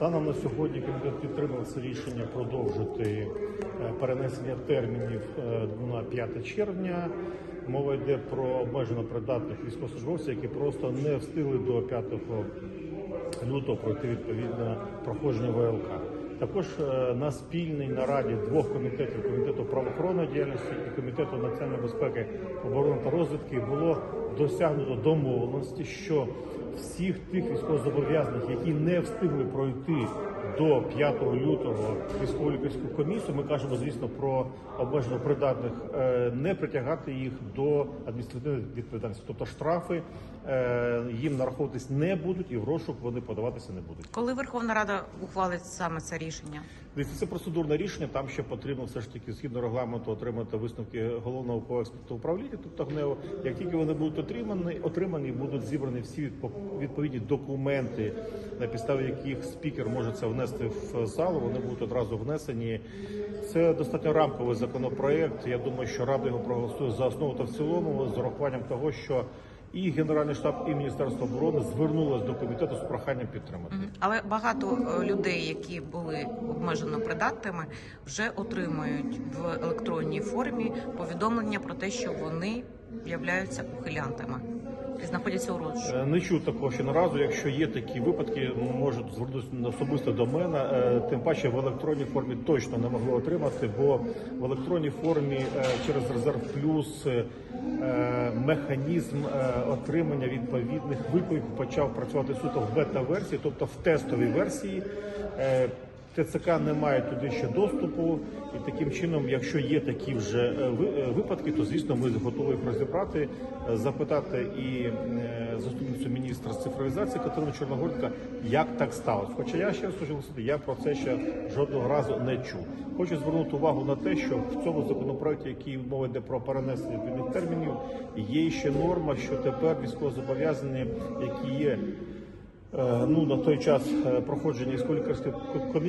Станом на сьогодні комітет підтримав це рішення продовжити е, перенесення термінів е, на 5 червня. Мова йде про обмежено придатних військовослужбовців, які просто не встигли до 5 лютого пройти відповідне проходження ВЛК. Також е, на спільній нараді двох комітетів комітету правоохоронної діяльності і комітету національної безпеки, оборони та розвідки було досягнуто домовленості, що всіх тих військовозобов'язаних, які не встигли пройти до 5 лютого військово лікарську комісію, ми кажемо, звісно, про обмежено придатних, е, не притягати їх до адміністративної відповідальності, тобто штрафи е, їм нараховуватись не будуть і в розшук вони подаватися не будуть. Коли Верховна Рада ухвалить саме це рішення? Це процедурне рішення. Там ще потрібно все ж таки згідно регламенту отримати висновки головного наукового експертного управління. Тобто ГНЕО. Як тільки вони будуть отримані, отримані будуть зібрані всі відпо- відповідні документи, на підставі яких спікер може це внести в залу. Вони будуть одразу внесені. Це достатньо рамковий законопроект. Я думаю, що Рада його проголосує за основу та в цілому з урахуванням того, що і Генеральний штаб, і Міністерство оборони звернулись до комітету з проханням підтримати. Але багато е, людей, які були обмежено придатними, вже отримують в електронній формі повідомлення про те, що вони являються ухилянтами знаходяться у розшуку. Е, Не чув такого ще наразу. Якщо є такі випадки, можуть звернутися особисто до мене. Е, Тим паче в електронній формі точно не могли отримати, бо в електронній формі е, через резерв плюс механізм отримання відповідних викликів почав працювати суто в бета-версії, тобто в тестовій версії. ТЦК не має туди ще доступу, і таким чином, якщо є такі вже е, е, випадки, то звісно ми готові їх розібрати, е, запитати і заступницю міністра з цифровізації Катерину Чорногорська, як так сталося. Хоча я ще раз хочу я про це ще жодного разу не чув. Хочу звернути увагу на те, що в цьому законопроекті, який мова йде про перенесення відповідних термінів, є ще норма, що тепер військовозобов'язані, які є ну на той час проходження військово-лікарської комісії.